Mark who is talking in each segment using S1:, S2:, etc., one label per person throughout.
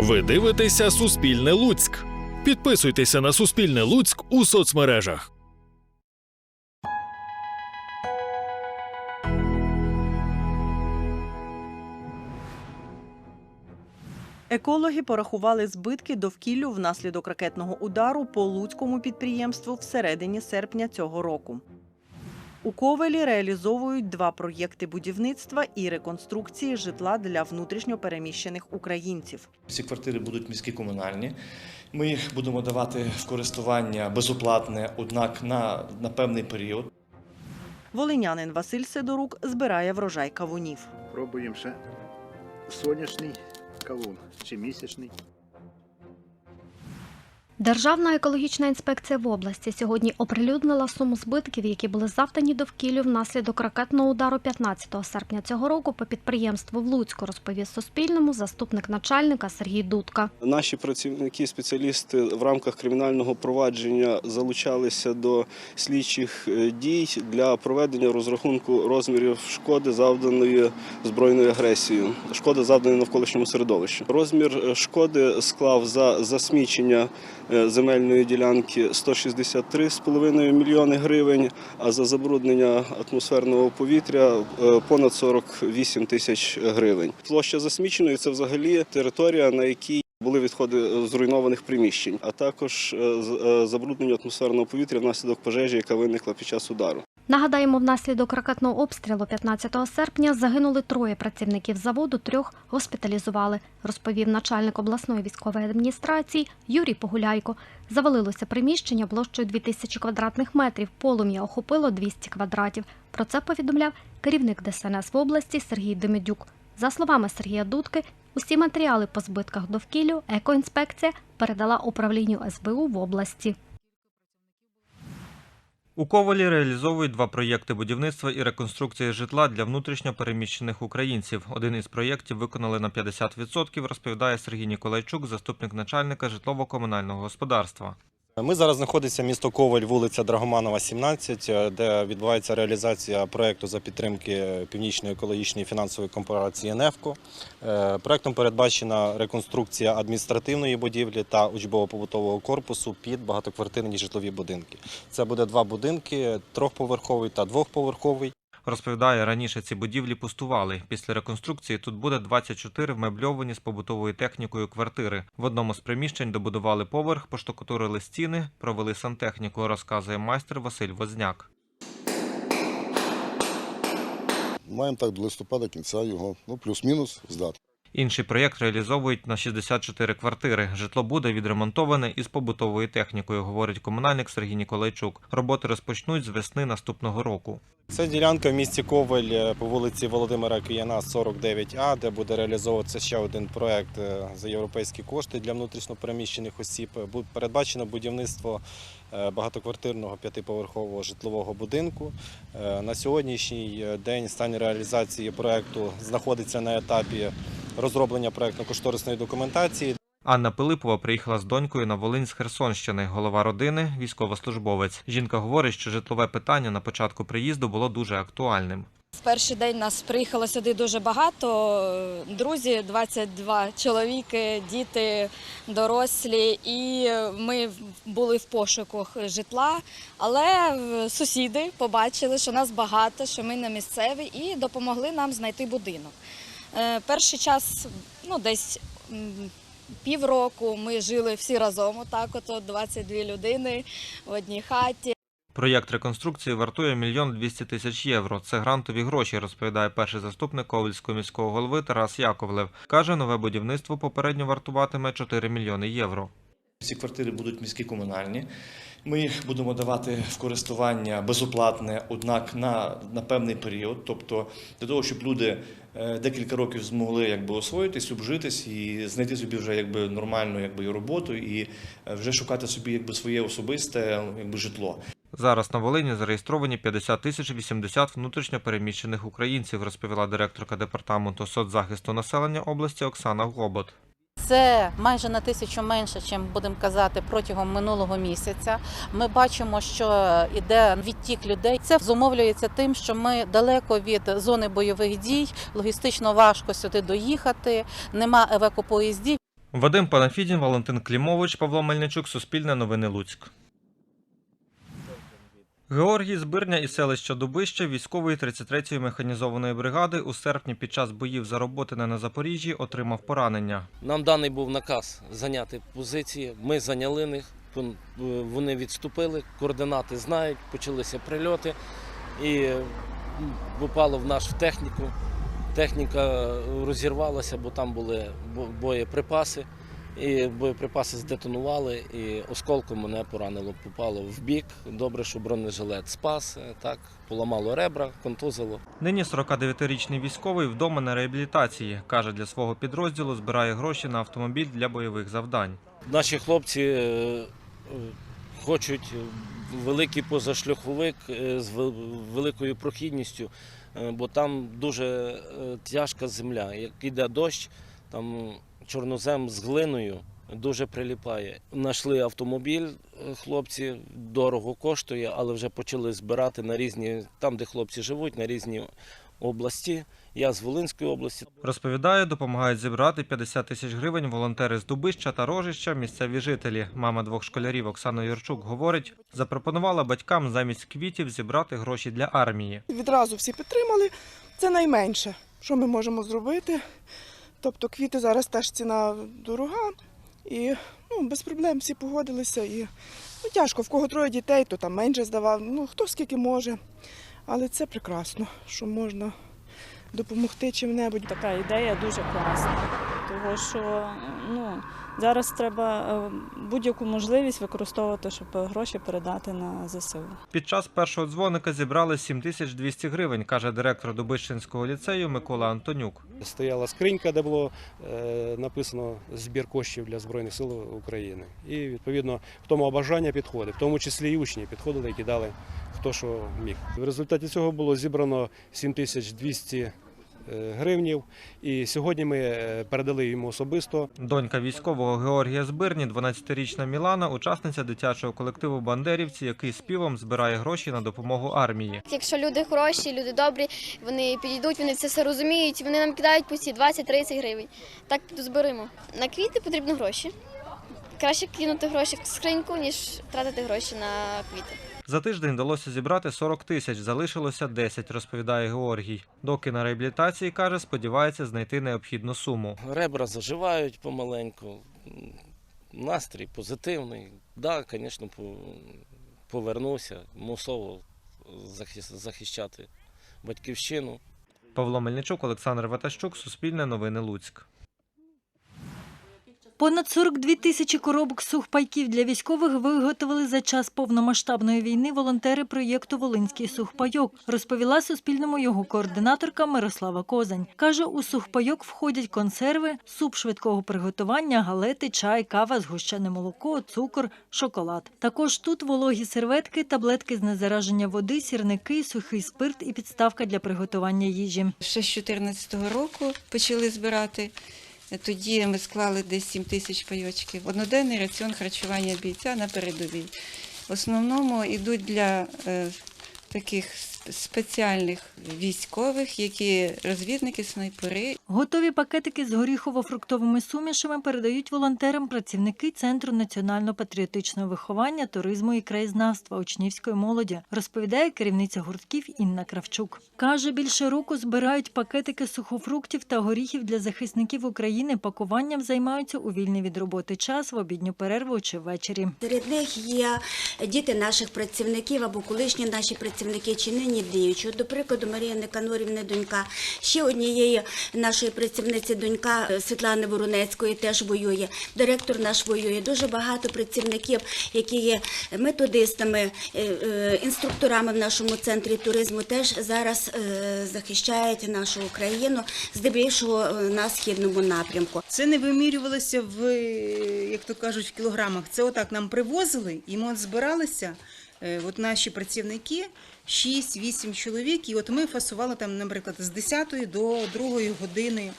S1: Ви дивитеся Суспільне Луцьк. Підписуйтеся на Суспільне Луцьк у соцмережах.
S2: Екологи порахували збитки довкіллю внаслідок ракетного удару по луцькому підприємству всередині серпня цього року. У Ковелі реалізовують два проєкти будівництва і реконструкції житла для внутрішньопереміщених українців.
S3: Ці квартири будуть міські комунальні. Ми їх будемо давати в користування безоплатне, однак на, на певний період.
S2: Волинянин Василь Сидорук збирає врожай кавунів.
S4: Пробуємо ще сонячний кавун чи місячний.
S5: Державна екологічна інспекція в області сьогодні оприлюднила суму збитків, які були завдані довкіллю внаслідок ракетного удару 15 серпня цього року по підприємству в Луцьку, розповів Суспільному заступник начальника Сергій Дудка.
S6: Наші працівники, спеціалісти в рамках кримінального провадження залучалися до слідчих е, дій для проведення розрахунку розмірів шкоди, завданої збройною агресією, шкоди завданої навколишньому середовищу. Розмір е, шкоди склав за засмічення земельної ділянки 163,5 мільйони гривень, а за забруднення атмосферного повітря е, понад 48 тисяч гривень. Площа засміченої це взагалі територія, на якій були відходи зруйнованих приміщень, а також е, е, забруднення атмосферного повітря внаслідок пожежі, яка виникла під час удару.
S5: Нагадаємо, внаслідок ракетного обстрілу 15 серпня загинули троє працівників заводу, трьох госпіталізували, розповів начальник обласної військової адміністрації Юрій Погуляйко. Завалилося приміщення площею 2000 квадратних метрів. Полум'я охопило 200 квадратів. Про це повідомляв керівник ДСНС в області Сергій Демидюк. За словами Сергія Дудки, усі матеріали по збитках довкіллю екоінспекція передала управлінню СБУ в області.
S7: У Ковалі реалізовують два проєкти будівництва і реконструкції житла для внутрішньо переміщених українців. Один із проєктів виконали на 50%, розповідає Сергій Ніколайчук, заступник начальника житлово-комунального господарства.
S8: Ми зараз знаходиться місто Коваль, вулиця Драгоманова, 17, е, де відбувається реалізація проекту за підтримки Північної екологічної фінансової корпорації «Нефко». Е, Проектом передбачена реконструкція адміністративної будівлі та учбово-побутового корпусу під багатоквартирні житлові будинки. Це буде два будинки: трьохповерховий та двохповерховий.
S7: Розповідає, раніше ці будівлі пустували. Після реконструкції тут буде 24 вмебльовані з побутовою технікою квартири. В одному з приміщень добудували поверх, поштукатурили стіни, провели сантехніку, розказує майстер Василь Возняк.
S9: Маємо так до листопада кінця його, ну плюс-мінус здати.
S7: Інший проєкт реалізовують на 64 квартири. Житло буде відремонтоване із побутовою технікою, говорить комунальник Сергій Ніколайчук. Роботи розпочнуть з весни наступного року.
S8: Це ділянка в місті Коваль е, по вулиці Володимира Кияна, 49А, де буде реалізовуватися ще один проект е, за європейські кошти для внутрішньопереміщених осіб. Передбачено будівництво е, багатоквартирного п'ятиповерхового житлового будинку. Е, На сьогоднішній е, день стан реалізації проекту знаходиться на етапі розроблення проектно-кошторисної документації.
S7: Анна Пилипова приїхала з донькою на Волинь з Херсонщини. Голова родини військовослужбовець. Жінка говорить, що житлове питання на початку приїзду було дуже актуальним.
S10: В перший день нас приїхало сюди дуже багато. Друзі, 22 чоловіки, діти, дорослі. І ми були в пошуках житла. Але сусіди побачили, що нас багато, що ми не місцеві, і допомогли нам знайти будинок. Е, Перший час, ну десь півроку, ми жили всі разом. Отак, от 22 людини в одній хаті.
S7: Проєкт реконструкції вартує мільйон 200 тисяч євро. Це грантові гроші, розповідає перший заступник Ковальського міського голови Тарас Яковлев. Каже, нове будівництво попередньо вартуватиме 4 мільйони євро.
S3: Ці квартири будуть міські комунальні. Ми їх будемо давати в користування безоплатне, однак на, на певний період. Тобто для того, щоб люди е, декілька років змогли якби освоїтись, обжитись і знайти собі вже якби нормальну якби, роботу і е, вже шукати собі якби своє особисте якби, житло.
S7: Зараз на Волині зареєстровані 50 тисяч 80 внутрішньо переміщених українців, розповіла директорка департаменту соцзахисту населення області Оксана Глобот.
S11: Це майже на тисячу менше, чим будемо казати, протягом минулого місяця. Ми бачимо, що іде відтік людей. Це зумовлюється тим, що ми далеко від зони бойових дій, логістично важко сюди доїхати, нема евакопоїздів.
S7: Вадим Панафідін, Валентин Клімович, Павло Мельничук, Суспільне новини Луцьк. Георгій Збирня із селища Дубище, військової 33-ї механізованої бригади, у серпні під час боїв за роботини на Запоріжжі отримав поранення.
S12: Нам даний був наказ зайняти позиції. Ми зайняли них. Вони відступили, координати знають, почалися прильоти і попало в нашу техніку. Техніка розірвалася, бо там були боєприпаси. І боєприпаси здетонували, і осколком мене поранило, попало в бік. Добре, що бронежилет спас, так, поламало ребра, контузило.
S7: Нині 49-річний військовий вдома на реабілітації. Каже, для свого підрозділу збирає гроші на автомобіль для бойових завдань.
S12: Наші хлопці е, хочуть великий позашляховик е, з великою прохідністю, е, бо там дуже тяжка земля. Як йде дощ, там чорнозем з глиною дуже приліпає. Нашли автомобіль, е, хлопці дорого коштує, але вже почали збирати на різні, там, де хлопці живуть, на різні області. Я з Волинської області.
S7: Розповідає, допомагають зібрати 50 тисяч гривень волонтери з Дубища та Рожища, місцеві жителі. Мама двох школярів Оксана Юрчук говорить, запропонувала батькам замість квітів зібрати гроші для армії.
S13: Відразу всі підтримали. Це найменше, що ми можемо зробити. Тобто квіти зараз теж ціна дорога, і ну, без проблем всі погодилися. І ну, тяжко, в кого троє дітей, то там менше здавав. Ну хто скільки може. Але це прекрасно, що можна допомогти чим-небудь.
S14: Така ідея дуже класна, тому що ну, зараз треба е, будь-яку можливість використовувати, щоб гроші передати на ЗСУ.
S7: Під час першого дзвоника зібрали 7200 гривень, каже директор Дубищенського ліцею Микола Антонюк.
S15: Стояла скринька, де було е, написано збір коштів для Збройних сил України. І відповідно, хто мав бажання підходив, в тому числі і учні підходили і кидали хто що міг. В результаті цього було зібрано 7200 е, гривнів. І сьогодні ми е, передали йому особисто.
S7: Донька військового Георгія Збирні, 12-річна Мілана, учасниця дитячого колективу Бандерівці, який співом збирає гроші на допомогу армії.
S16: Якщо люди хороші, люди добрі, вони підійдуть, вони це все розуміють, вони нам кидають по ці 20-30 гривень. Так зберемо. На квіти потрібні гроші. Краще кинути гроші в скриньку, ніж тратити гроші на квіти.
S7: За тиждень вдалося зібрати 40 тисяч, залишилося 10, розповідає Георгій. Доки на реабілітації, каже, сподівається знайти необхідну суму.
S12: Ребра заживають помаленьку, настрій позитивний. Так, да, звісно, повернуся, мусово захищати батьківщину.
S7: Павло Мельничук, Олександр Ватащук, Суспільне новини Луцьк.
S2: Понад 42 тисячі коробок сухпайків для військових виготовили за час повномасштабної війни волонтери проєкту Волинський сухпайок, розповіла Суспільному його координаторка Мирослава Козань. Каже, у сухпайок входять консерви, суп швидкого приготування, галети, чай, кава, згущене молоко, цукор, шоколад. Також тут вологі серветки, таблетки з незараження води, сірники, сухий спирт і підставка для приготування їжі.
S17: Ще з 2014 року почали збирати. Тоді ми склали десь 7 тисяч пайочків. Одноденний раціон харчування бійця на передовій. В основному йдуть для е, таких спеціальних військових, які розвідники, снайпери.
S2: Готові пакетики з горіхово-фруктовими сумішами передають волонтерам працівники Центру національно-патріотичного виховання, туризму і краєзнавства учнівської молоді, розповідає керівниця гуртків Інна Кравчук. Каже, більше року збирають пакетики сухофруктів та горіхів для захисників України. Пакуванням займаються у вільний від роботи час, в обідню перерву чи ввечері.
S18: Серед них є діти наших працівників або колишні наші працівники чи нині діючі. От, До прикладу, Марія Никанорівна донька, ще однієї нашої працівниці донька е, Світлани Воронецької теж воює. Директор наш воює. Дуже багато працівників, які є методистами, е, е, інструкторами в нашому центрі туризму, теж зараз захищають нашу Україну, здебільшого на східному напрямку.
S19: Це не вимірювалося в, як то кажуть, в кілограмах. Це отак нам привозили, і ми от збиралися, от наші працівники, 6-8 чоловік, і от ми фасували там, наприклад, з 10 до 2 години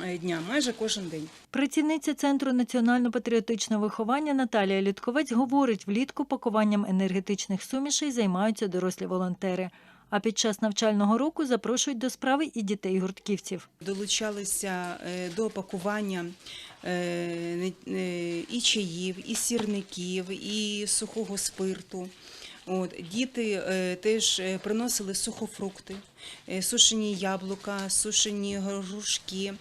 S19: е, дня, майже кожен день.
S2: Працівниця Центру національно-патріотичного виховання Наталія Літковець говорить, влітку пакуванням енергетичних сумішей займаються дорослі волонтери.
S20: А під час навчального року запрошують до справи і дітей гуртківців.
S19: Долучалися е, до пакування е, і чаїв, і сірників, і сухого спирту. От, діти е, теж е, приносили сухофрукти, е, сушені яблука, сушені грушки,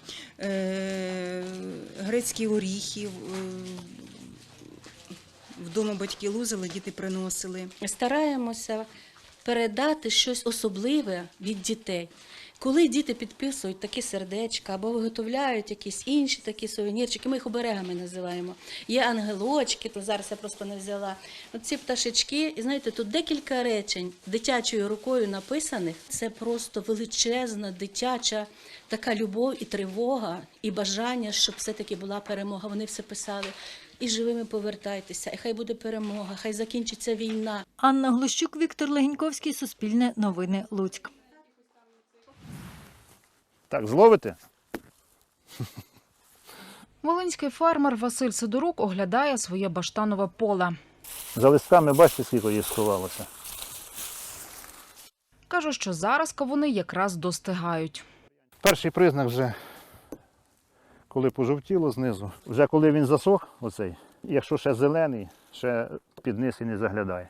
S19: грецькі оріхи. е, Вдома батьки лузили, діти приносили.
S21: стараємося передати щось особливе від дітей. Коли діти підписують такі сердечка або виготовляють якісь інші такі сувенірчики, ми їх оберегами називаємо. Є ангелочки, то зараз я просто не взяла. От ці пташечки, і знаєте, тут декілька речень дитячою рукою написаних. Це просто величезна дитяча така любов і тривога, і бажання, щоб все-таки була перемога. Вони все писали. І живими повертайтеся, і хай буде перемога, хай закінчиться війна.
S20: Анна Глущук, Віктор Легіньковський, Суспільне новини Луцьк.
S4: Так, зловите?
S22: Волинський фермер Василь Сидорук оглядає своє баштанове поле.
S4: За листками бачите, скільки їх сховалося.
S22: Каже, що зараз кавуни якраз достигають.
S4: Перший признак вже, коли пожовтіло знизу, вже коли він засох, оцей, якщо ще зелений, ще під низ і не заглядає.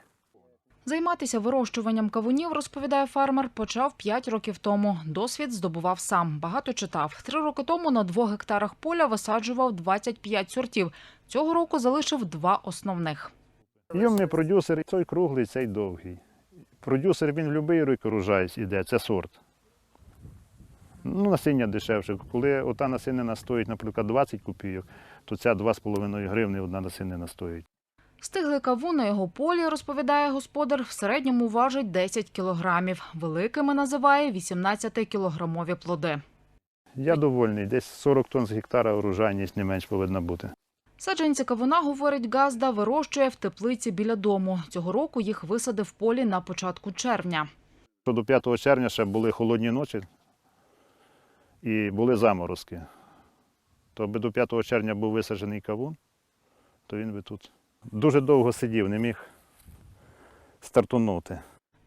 S22: Займатися вирощуванням кавунів, розповідає фермер, почав 5 років тому. Досвід здобував сам, багато читав. Три роки тому на двох гектарах поля висаджував 25 сортів. Цього року залишив два основних.
S4: Йомний продюсер, цей круглий, цей довгий. Продюсер він в будь-який рік урожай іде, це сорт. Ну, насіння дешевше. Коли ота насінина стоїть, наприклад, 20 копійок, то ця 2,5 гривни одна насінина стоїть.
S22: Стиглий кавун на його полі, розповідає господар, в середньому важить 10 кілограмів. Великими називає 18-кілограмові плоди.
S4: Я довольний, десь 40 тонн з гектара урожайність не менш повинна бути.
S22: Саджанці кавуна, говорить Газда, вирощує в теплиці біля дому. Цього року їх висадив в полі на початку червня.
S4: До 5 червня ще були холодні ночі і були заморозки. То би до 5 червня був висаджений кавун, то він би тут дуже довго сидів, не міг стартунути.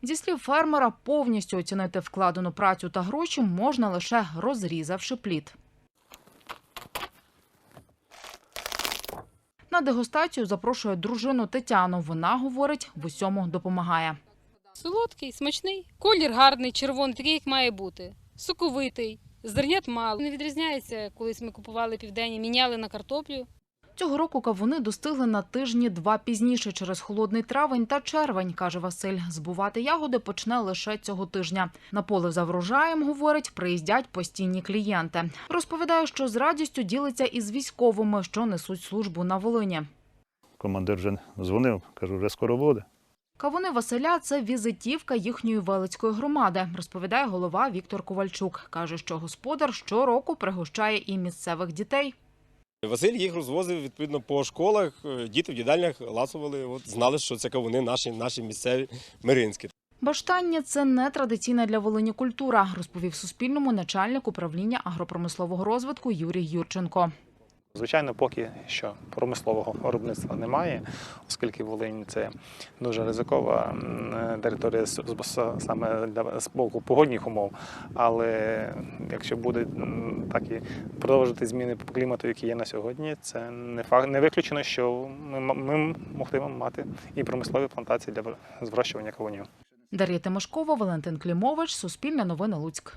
S22: Зі слів фермера, повністю оцінити вкладену працю та гроші можна лише розрізавши плід. На дегустацію запрошує дружину Тетяну. Вона, говорить, в усьому допомагає.
S23: Солодкий, смачний, колір гарний, червоний, такий, як має бути. Соковитий, зернят мало. Не відрізняється, колись ми купували південні, міняли на картоплю.
S22: Цього року кавуни достигли на тижні два пізніше через холодний травень та червень, каже Василь. Збувати ягоди почне лише цього тижня. На поле за врожаєм, говорить, приїздять постійні клієнти. Розповідає, що з радістю ділиться із військовими, що несуть службу на Волині.
S4: Командир вже дзвонив, кажу, вже скоро буде.
S22: Кавуни Василя це візитівка їхньої велицької громади, розповідає голова Віктор Ковальчук. Каже, що господар щороку пригощає і місцевих дітей.
S24: Василь їх розвозив відповідно по школах. е, Діти в їдальнях ласували, от знали, що це кавуни наші, наші місцеві миринські.
S22: Баштання це не традиційна для Волині культура, розповів Суспільному начальник управління агропромислового розвитку Юрій Юрченко.
S25: Звичайно, поки що промислового виробництва немає, оскільки Волинь це дуже ризикова територія саме з боку погодних умов. Але якщо буде так і продовжити зміни клімату, які є на сьогодні, це не факт не виключено, що ми, ми могли мати і промислові плантації для зрощування кавунів.
S22: Дар'я Тимошкова, Валентин Клімович, Суспільне новини Луцьк.